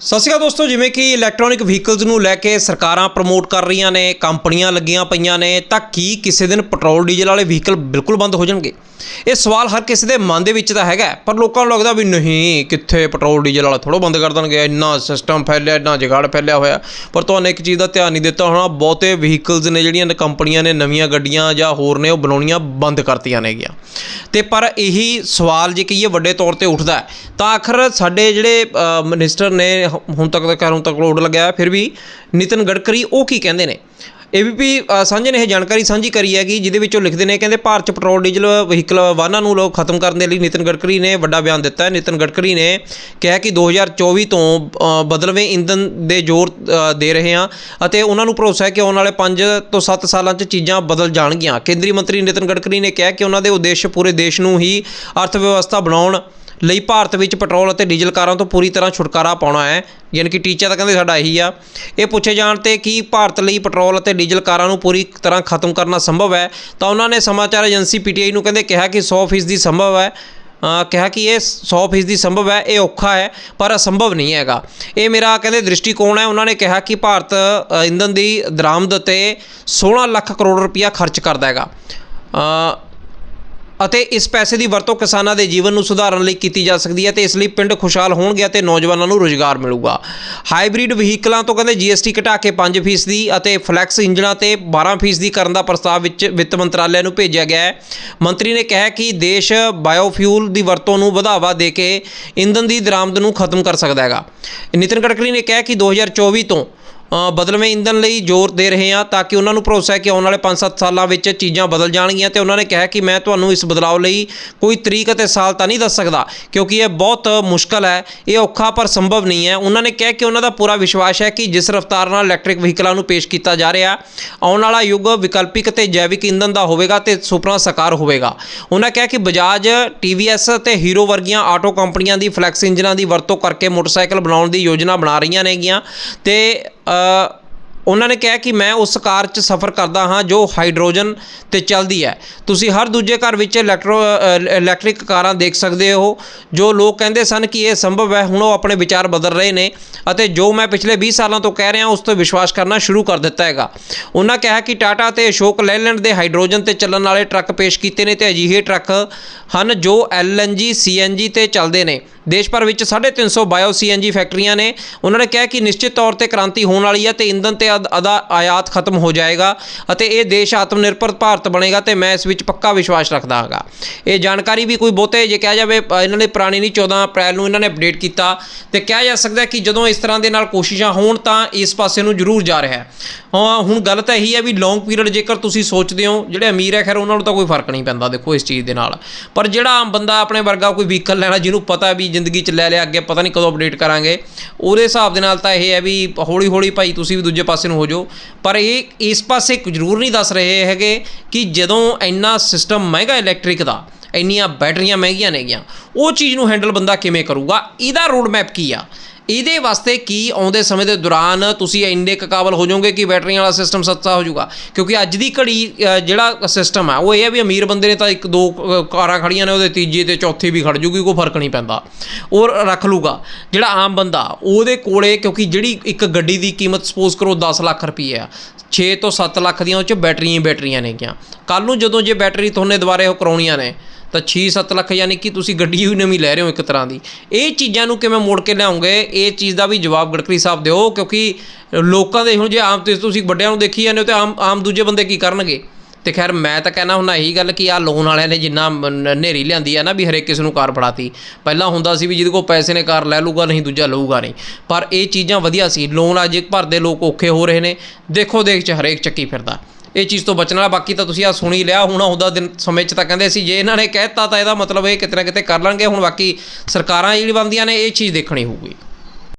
ਸਤਿ ਸ਼੍ਰੀ ਅਕਾਲ ਦੋਸਤੋ ਜਿਵੇਂ ਕਿ ਇਲੈਕਟ੍ਰੋਨਿਕ ਵਹੀਕਲਸ ਨੂੰ ਲੈ ਕੇ ਸਰਕਾਰਾਂ ਪ੍ਰਮੋਟ ਕਰ ਰਹੀਆਂ ਨੇ ਕੰਪਨੀਆਂ ਲੱਗੀਆਂ ਪਈਆਂ ਨੇ ਤਾਂ ਕੀ ਕਿਸੇ ਦਿਨ ਪੈਟਰੋਲ ਡੀਜ਼ਲ ਵਾਲੇ ਵਹੀਕਲ ਬਿਲਕੁਲ ਬੰਦ ਹੋ ਜਾਣਗੇ? ਇਹ ਸਵਾਲ ਹਰ ਕਿਸੇ ਦੇ ਮਨ ਦੇ ਵਿੱਚ ਤਾਂ ਹੈਗਾ ਪਰ ਲੋਕਾਂ ਨੂੰ ਲੱਗਦਾ ਵੀ ਨਹੀਂ ਕਿੱਥੇ ਪੈਟਰੋਲ ਡੀਜ਼ਲ ਵਾਲਾ ਥੋੜੋ ਬੰਦ ਕਰ ਦੇਣਗੇ ਇੰਨਾ ਸਿਸਟਮ ਫੈਲਿਆ ਇੰਨਾ ਜਗਾੜ ਫੈਲਿਆ ਹੋਇਆ। ਪਰ ਤੁਹਾਨੂੰ ਇੱਕ ਚੀਜ਼ ਦਾ ਧਿਆਨ ਨਹੀਂ ਦਿੱਤਾ ਹੋਣਾ ਬਹੁਤੇ ਵਹੀਕਲਸ ਨੇ ਜਿਹੜੀਆਂ ਕੰਪਨੀਆਂ ਨੇ ਨਵੀਆਂ ਗੱਡੀਆਂ ਜਾਂ ਹੋਰ ਨੇ ਉਹ ਬਣਾਉਣੀਆਂ ਬੰਦ ਕਰਤੀਆਂ ਨੇਗੀਆਂ। ਤੇ ਪਰ ਇਹੀ ਸਵਾਲ ਜੇ ਕਹੀਏ ਵੱਡੇ ਤੌਰ ਤੇ ਉੱਠਦਾ ਤਾਂ ਆਖਰ ਸਾਡੇ ਜਿਹੜੇ ਅ, ਮਿਨਿਸਟਰ ਨੇ ਹ- ਹੁਣ ਤੱਕ ਤਾਂ ਕਾਰਨ ਤੱਕ ਲੋਡ ਲੱਗਿਆ ਫਿਰ ਵੀ ਨਿਤਨ ਗਡਕਰੀ ਉਹ ਕੀ ਕਹਿੰਦੇ ਨੇ? ਏਬੀਪੀ ਸਾਂਝੇ ਨੇ ਇਹ ਜਾਣਕਾਰੀ ਸਾਂਝੀ ਕਰੀ ਹੈਗੀ ਜਿਹਦੇ ਵਿੱਚ ਉਹ ਲਿਖਦੇ ਨੇ, ਕਹਿੰਦੇ ਭਾਰਤ 'ਚ ਪੈਟਰੋਲ, ਡੀਜ਼ਲ ਵਹੀਕਲ ਵਾਹਨਾਂ ਨੂੰ ਲੋਕ ਖਤਮ ਕਰਨ ਦੇ ਲਈ ਨਿਤਨ ਗਡਕਰੀ ਨੇ ਵੱਡਾ ਬਿਆਨ ਦਿੱਤਾ ਹੈ। ਨਿਤਨ ਗਡਕਰੀ ਨੇ ਕਿਹਾ ਕਿ 2024 ਤੋਂ ਬਦਲਵੇਂ ਇੰਧਨ ਦੇ ਜ਼ੋਰ ਦੇ ਰਹੇ ਹਾਂ ਅਤੇ ਉਹਨਾਂ ਨੂੰ ਭਰੋਸਾ ਹੈ ਕਿ ਆਉਣ ਵਾਲੇ 5 ਤੋਂ 7 ਸਾਲਾਂ 'ਚ ਚੀਜ਼ਾਂ ਬਦਲ ਜਾਣਗੀਆਂ। ਕੇਂਦਰੀ ਮੰਤਰੀ ਨਿਤਨ ਗਡਕਰੀ ਨੇ ਕਿਹਾ ਕਿ ਉਹਨਾਂ ਦੇ ਉਦੇਸ਼ ਪੂਰੇ ਦੇਸ਼ ਨੂੰ ਹੀ ਅਰਥ ਵਿਵਸਥਾ ਬਣਾਉਣ ਲਈ ਭਾਰਤ ਵਿੱਚ ਪੈਟਰੋਲ ਅਤੇ ਡੀਜ਼ਲ ਕਾਰਾਂ ਤੋਂ ਪੂਰੀ ਤਰ੍ਹਾਂ ਛੁਟਕਾਰਾ ਪਾਉਣਾ ਹੈ। ਯਾਨੀ ਕਿ ਟੀਚਾ ਤਾਂ ਕਹਿੰਦੇ ਸਾਡਾ ਇਹੀ ਆ। ਇਹ ਪੁੱਛੇ ਜਾਣ ਤੇ ਕੀ ਭਾਰਤ ਲਈ ਪੈਟਰੋਲ ਅਤੇ ਡੀਜ਼ਲ ਕਾਰਾਂ ਨੂੰ ਪੂਰੀ ਤਰ੍ਹਾਂ ਖਤਮ ਕਰਨਾ ਸੰਭਵ ਹੈ? ਤਾਂ ਉਹਨਾਂ ਨੇ ਸਮਾਚਾਰ ਏਜੰਸੀ ਪੀਟੀਆਈ ਨੂੰ ਕਹਿੰਦੇ ਕਿਹਾ ਕਿ 100% ਦੀ ਸੰਭਵ ਹੈ। ਕਿਹਾ ਕਿ ਇਹ 100% ਸੰਭਵ ਹੈ ਇਹ ਔਖਾ ਹੈ ਪਰ ਅਸੰਭਵ ਨਹੀਂ ਹੈਗਾ। ਇਹ ਮੇਰਾ ਕਹਿੰਦੇ ਦ੍ਰਿਸ਼ਟੀਕੋਣ ਹੈ। ਉਹਨਾਂ ਨੇ ਕਿਹਾ ਕਿ ਭਾਰਤ ਅ, ਇੰਧਨ ਦੀ ਦਰਾਮਦ ਤੇ 16 ਲੱਖ ਕਰੋੜ ਰੁਪਇਆ ਖਰਚ ਕਰਦਾ ਹੈਗਾ। ਅਤੇ ਇਸ ਪੈਸੇ ਦੀ ਵਰਤੋਂ ਕਿਸਾਨਾਂ ਦੇ ਜੀਵਨ ਨੂੰ ਸੁਧਾਰਨ ਲਈ ਕੀਤੀ ਜਾ ਸਕਦੀ ਹੈ ਤੇ ਇਸ ਲਈ ਪਿੰਡ ਖੁਸ਼ਹਾਲ ਹੋਣਗੇ ਅਤੇ ਨੌਜਵਾਨਾਂ ਨੂੰ ਰੋਜ਼ਗਾਰ ਮਿਲੂਗਾ। ਹਾਈਬ੍ਰਿਡ ਵਹੀਕਲਾਂ ਤੋਂ ਕਹਿੰਦੇ ਜੀਐਸਟੀ ਘਟਾ ਕੇ 5% ਦੀ ਅਤੇ ਫਲੈਕਸ ਇੰਜਣਾਂ ਤੇ 12% ਦੀ ਕਰਨ ਦਾ ਪ੍ਰਸਤਾਵ ਵਿੱਚ ਵਿੱਤ ਮੰਤਰਾਲੇ ਨੂੰ ਭੇਜਿਆ ਗਿਆ ਹੈ। ਮੰਤਰੀ ਨੇ ਕਿਹਾ ਕਿ ਦੇਸ਼ ਬਾਇਓਫਿਊਲ ਦੀ ਵਰਤੋਂ ਨੂੰ ਵਧਾਵਾ ਦੇ ਕੇ ਇੰਧਨ ਦੀ ਦਰਾਮਦ ਨੂੰ ਖਤਮ ਕਰ ਸਕਦਾ ਹੈਗਾ। ਨਿਤਿਨ ਗਡਕਰੀ ਨੇ ਕਿਹਾ ਕਿ 2024 ਤੋਂ ਬਦਲਵੇਂ ਇੰਧਨ ਲਈ ਜ਼ੋਰ ਦੇ ਰਹੇ ਹਾਂ ਤਾਂ ਕਿ ਉਹਨਾਂ ਨੂੰ ਭਰੋਸਾ ਹੈ ਕਿ ਆਉਣ ਵਾਲੇ 5-7 ਸਾਲਾਂ ਵਿੱਚ ਚੀਜ਼ਾਂ ਬਦਲ ਜਾਣਗੀਆਂ ਤੇ ਉਹਨਾਂ ਨੇ ਕਿਹਾ ਕਿ ਮੈਂ ਤੁਹਾਨੂੰ ਇਸ ਬਦਲਾਅ ਲਈ ਕੋਈ ਤਰੀਕ ਅਤੇ ਸਾਲ ਤਾਂ ਨਹੀਂ ਦੱਸ ਸਕਦਾ ਕਿਉਂਕਿ ਇਹ ਬਹੁਤ ਮੁਸ਼ਕਲ ਹੈ, ਇਹ ਔਖਾ ਪਰ ਸੰਭਵ ਨਹੀਂ ਹੈ। ਉਹਨਾਂ ਨੇ ਕਿਹਾ ਕਿ ਉਹਨਾਂ ਦਾ ਪੂਰਾ ਵਿਸ਼ਵਾਸ ਹੈ ਕਿ ਜਿਸ ਰਫ਼ਤਾਰ ਨਾਲ ਇਲੈਕਟ੍ਰਿਕ ਵਹੀਕਲਾਂ ਨੂੰ ਪੇਸ਼ ਕੀਤਾ ਜਾ ਰਿਹਾ, ਆਉਣ ਵਾਲਾ ਯੁੱਗ ਵਿਕਲਪਿਕ ਤੇ ਜੈਵਿਕ ਇੰਧਨ ਦਾ ਹੋਵੇਗਾ ਤੇ ਸੁਪਨਾ ਸਾਕਾਰ ਹੋਵੇਗਾ। ਉਹਨਾਂ ਕਿਹਾ ਕਿ ਬਜਾਜ TVS ਅਤੇ ਹੀਰੋ ਵਰਗੀਆਂ ਆਟੋ ਕੰਪਨੀਆਂ ਦੀ ਫਲੈਕਸ ਇੰਜਨਾਂ ਦੀ ਵਰਤੋਂ ਕਰਕੇ ਮੋਟਰਸਾਈਕਲ ਬਣਾਉਣ ਦੀ ਯੋਜਨਾ ਬਣਾ ਰਹੀਆਂ ਨੇਗੀਆਂ ਤੇ Uh, ਉਹਨਾਂ ਨੇ ਕਿਹਾ ਕਿ ਮੈਂ ਉਸ ਕਾਰ 'ਚ ਸਫ਼ਰ ਕਰਦਾ ਹਾਂ ਜੋ ਹਾਈਡਰੋਜਨ ਤੇ ਚੱਲਦੀ ਹੈ। ਤੁਸੀਂ ਹਰ ਦੂਜੇ ਘਰ ਵਿੱਚ ਇਲੈਕਟ੍ਰੋ ਇਲੈਕਟ੍ਰਿਕ ਕਾਰਾਂ ਦੇਖ ਸਕਦੇ ਹੋ, ਜੋ ਲੋਕ ਕਹਿੰਦੇ ਸਨ ਕਿ ਇਹ ਸੰਭਵ ਹੈ, ਹੁਣ ਉਹ ਆਪਣੇ ਵਿਚਾਰ ਬਦਲ ਰਹੇ ਨੇ ਅਤੇ ਜੋ ਮੈਂ ਪਿਛਲੇ 20 ਸਾਲਾਂ ਤੋਂ ਕਹਿ ਰਿਹਾ, ਉਸ ਤੇ ਵਿਸ਼ਵਾਸ ਕਰਨਾ ਸ਼ੁਰੂ ਕਰ ਦਿੱਤਾ ਹੈਗਾ। ਉਹਨਾਂ ਕਿਹਾ ਕਿ ਟਾਟਾ ਤੇ ਅਸ਼ੋਕ ਲੈਲੈਂਡ ਦੇ ਹਾਈਡਰੋਜਨ ਤੇ ਚੱਲਣ ਵਾਲੇ ਟਰੱਕ ਪੇਸ਼ ਕੀਤੇ ਨੇ ਤੇ ਅਜਿਹੇ ਟਰੱਕ ਹਨ ਜੋ LNG CNG ਤੇ ਚੱਲਦੇ ਨੇ। ਦੇਸ਼ ਭਰ ਵਿੱਚ 350 ਬਾਇਓ ਸੀਐਨਜੀ ਫੈਕਟਰੀਆਂ ਨੇ। ਉਹਨਾਂ ਨੇ ਕਿਹਾ ਕਿ ਨਿਸ਼ਚਿਤ ਤੌਰ ਤੇ ਕ੍ਰਾਂਤੀ ਹੋਣ ਵਾਲੀ ਹੈ ਤੇ ਇੰਧਨ ਤੇ ਅਦ- ਅਦਾ ਆਯਾਤ ਖਤਮ ਹੋ ਜਾਏਗਾ ਅਤੇ ਇਹ ਦੇਸ਼ ਆਤਮ ਨਿਰਭਰ ਭਾਰਤ ਬਣੇਗਾ ਤੇ ਮੈਂ ਇਸ ਵਿੱਚ ਪੱਕਾ ਵਿਸ਼ਵਾਸ ਰੱਖਦਾ ਹਾਂਗਾ। ਇਹ ਜਾਣਕਾਰੀ ਵੀ ਕੋਈ ਬਹੁਤੇ ਜੇ ਕਿਹਾ ਜਾਵੇ ਇਹਨਾਂ ਨੇ ਪੁਰਾਣੀ ਨਹੀਂ 14 ਅਪ੍ਰੈਲ ਨੂੰ ਇਹਨਾਂ ਨੇ ਅਪਡੇਟ ਕੀਤਾ ਤੇ ਕਿਹਾ ਜਾ ਸਕਦਾ ਕਿ ਜਦੋਂ ਇਸ ਤਰ੍ਹਾਂ ਦੇ ਨਾਲ ਕੋਸ਼ਿਸ਼ਾਂ ਹੋਣ ਤਾਂ ਇਸ ਪਾਸੇ ਨੂੰ ਜ਼ਰੂਰ ਜਾ ਰਿਹਾ ਹੈ। ਹਾਂ, ਹੁਣ ਗੱਲ ਤਾਂ ਇਹੀ ਹੈ ਵੀ ਲੌਂਗ ਪੀਰੀਅਡ ਜੇਕਰ ਤੁਸੀਂ ਸੋਚਦੇ ਹੋ, ਜਿਹੜੇ ਅਮੀਰ ਹੈ ਖੈਰ ਉਹਨਾਂ ਨੂੰ ਤਾਂ ਕੋਈ ਫ਼ਰਕ ਨਹੀਂ ਪੈਂਦਾ, ਦੇਖੋ ਇਸ ਚੀਜ਼ ਦੇ ਨਾਲ। ਪਰ ਜਿਹੜਾ ਆਮ ਬੰਦਾ ਆਪਣੇ ਵਰਗਾ ਕੋਈ ਵਹੀਕਲ ਲੈਣਾ, ਜਿਹਨੂੰ ਪਤਾ ਵੀ ਜ਼ਿੰਦਗੀ 'ਚ ਲੈ ਲਿਆ, ਅੱਗੇ ਪਤਾ ਨਹੀਂ ਕਦੋਂ ਅਪਡੇਟ ਕਰਾਂਗੇ, ਉਹਦੇ ਹਿਸਾਬ ਦੇ ਨਾਲ ਤਾਂ ਇਹ ਹੈ ਵੀ ਹੌਲੀ ਹੌਲੀ ਭਾਈ ਤੁਸੀਂ ਵੀ ਦੂਜੇ ਪਾਸੇ ਨੂੰ ਹੋ ਜਾਓ। ਪਰ ਇਹ ਇਸ ਪਾਸੇ ਜ਼ਰੂਰ ਨਹੀਂ ਦੱਸ ਰਹੇ ਹੈਗੇ ਕਿ ਜਦੋਂ ਇੰਨਾ ਸਿਸਟਮ ਮਹਿੰਗਾ ਇਲੈਕਟ੍ਰਿਕ ਦਾ, ਇੰਨੀਆਂ ਬੈਟਰੀਆਂ ਮਹਿੰਗੀਆਂ ਨੇਗੀਆਂ, ਉਹ ਚੀਜ਼ ਨੂੰ ਹੈਂਡਲ ਬੰਦਾ ਕਿਵੇਂ ਕਰੂਗਾ? ਇਹਦਾ ਰੋਡ ਮੈਪ ਕੀ ਆ? ਇਹਦੇ ਵਾਸਤੇ ਕੀ ਆਉਂਦੇ ਸਮੇਂ ਦੇ ਦੌਰਾਨ ਤੁਸੀਂ ਇੰਨੇ ਕੁ ਕਾਬਲ ਹੋ ਜਾਓਗੇ ਕਿ ਬੈਟਰੀਆਂ ਵਾਲਾ ਸਿਸਟਮ ਸਸਤਾ ਹੋ ਜਾਊਗਾ? ਕਿਉਂਕਿ ਅੱਜ ਦੀ ਘੜੀ ਜਿਹੜਾ ਸਿਸਟਮ ਹੈ ਉਹ ਇਹ ਹੈ ਵੀ ਅਮੀਰ ਬੰਦੇ ਨੇ ਤਾਂ ਇੱਕ ਦੋ ਕਾਰਾਂ ਖੜੀਆਂ ਨੇ, ਉਹਦੇ ਤੀਜੀ ਤੇ ਚੌਥੀ ਵੀ ਖੜ ਜੂਗੀ, ਕੋਈ ਫ਼ਰਕ ਨਹੀਂ ਪੈਂਦਾ। ਉਹ ਰੱਖ ਲੂਗਾ ਜਿਹੜਾ ਆਮ ਬੰਦਾ, ਉਹਦੇ ਕੋਲੇ, ਕਿਉਂਕਿ ਜਿਹੜੀ ਇੱਕ ਗੱਡੀ ਦੀ ਕੀਮਤ ਸਪੋਜ਼ ਕਰੋ 10 ਲੱਖ ਰੁਪਏ ਆ 6 ਤੋਂ 7 ਲੱਖ ਦੀਆਂ ਉਹ ਚ ਬੈਟਰੀਆਂ ਹੀ ਬੈਟਰੀਆਂ ਨੇਗੀਆਂ। ਕੱਲ ਨੂੰ ਜਦੋਂ ਜੇ ਬੈਟਰੀ ਤੁਹਾਨੇ ਦੁਬਾਰੇ ਉਹ ਕਰਾਉਣੀਆਂ ਨੇ ਤਾਂ 6-7 ਲੱਖ ਯਾਨੀ ਕਿ ਤੁਸੀਂ ਗੱਡੀ ਹੀ ਨਵੀਂ ਲੈ ਰਹੇ ਹੋ ਇੱਕ ਤਰ੍ਹਾਂ ਦੀ। ਇਹ ਚੀਜ਼ਾਂ ਨੂੰ ਕਿਵੇਂ ਮੋੜ ਕੇ ਲਿਆਉਂਗੇ, ਇਹ ਚੀਜ਼ ਦਾ ਵੀ ਜਵਾਬ ਗਡਕਰੀ ਸਾਹਿਬ ਦਿਓ, ਕਿਉਂਕਿ ਲੋਕਾਂ ਦੇ ਹੁਣ ਜੇ ਆਮ ਤੇ ਤੁਸੀਂ ਵੱਡਿਆਂ ਨੂੰ ਦੇਖੀ ਜਾਂਦੇ ਹੋ ਤੇ ਆਮ ਆਮ ਦੂਜੇ ਬੰਦੇ ਕੀ ਕਰਨਗੇ? ਤੇ ਖੈਰ ਮੈਂ ਤਾਂ ਕਹਿਣਾ ਹੁੰਦਾ ਇਹੀ ਗੱਲ ਕਿ ਆ ਲੋਨ ਵਾਲਿਆਂ ਨੇ ਜਿੰਨਾ ਮ- ਨੇਰੀ ਲਿਆਂਦੀ ਆ ਨਾ ਵੀ ਹਰੇਕ ਕਿਸੇ ਨੂੰ ਕਾਰ ਫੜਾਤੀ। ਪਹਿਲਾਂ ਹੁੰਦਾ ਸੀ ਵੀ ਜਿਹਦੇ ਕੋਲ ਪੈਸੇ ਨੇ ਕਾਰ ਲੈ ਲੂਗਾ ਨਹੀਂ ਦੂਜਾ ਲਊਗਾ ਨਹੀਂ। ਪਰ ਇਹ ਚੀਜ਼ਾਂ ਵਧੀਆ ਸੀ। ਲੋਨ ਅੱਜ ਭਰਦੇ ਲੋਕ ਔਖੇ ਹੋ ਰਹੇ ਨੇ। ਦੇਖੋ ਦੇਖ ਚ ਹਰੇਕ ਚੱਕੀ ਫਿਰਦਾ। ਇਹ ਚੀਜ਼ ਤੋਂ ਬਚਣ ਵਾਲਾ, ਬਾਕੀ ਤਾਂ ਤੁਸੀਂ ਆ ਸੁਣੀ ਲਿਆ, ਹੁਣ ਆਉਂਦਾ ਦਿਨ, ਸਮੇਂ 'ਚ ਤਾਂ ਕਹਿੰਦੇ ਸੀ, ਜੇ ਇਹਨਾਂ ਨੇ ਕਹਿਤਾ ਤਾਂ ਇਹਦਾ ਮਤਲਬ ਇਹ ਕਿਤੇ ਨਾ ਕਿਤੇ ਕਰ ਲੈਣਗੇ ਹੁਣ ਬਾਕੀ ਸਰਕਾਰਾਂ ਜਿਹੜੀ ਬੰਦੀਆਂ ਨੇ, ਇਹ ਚੀਜ਼ ਦੇਖਣੀ ਹੋਊਗੀ।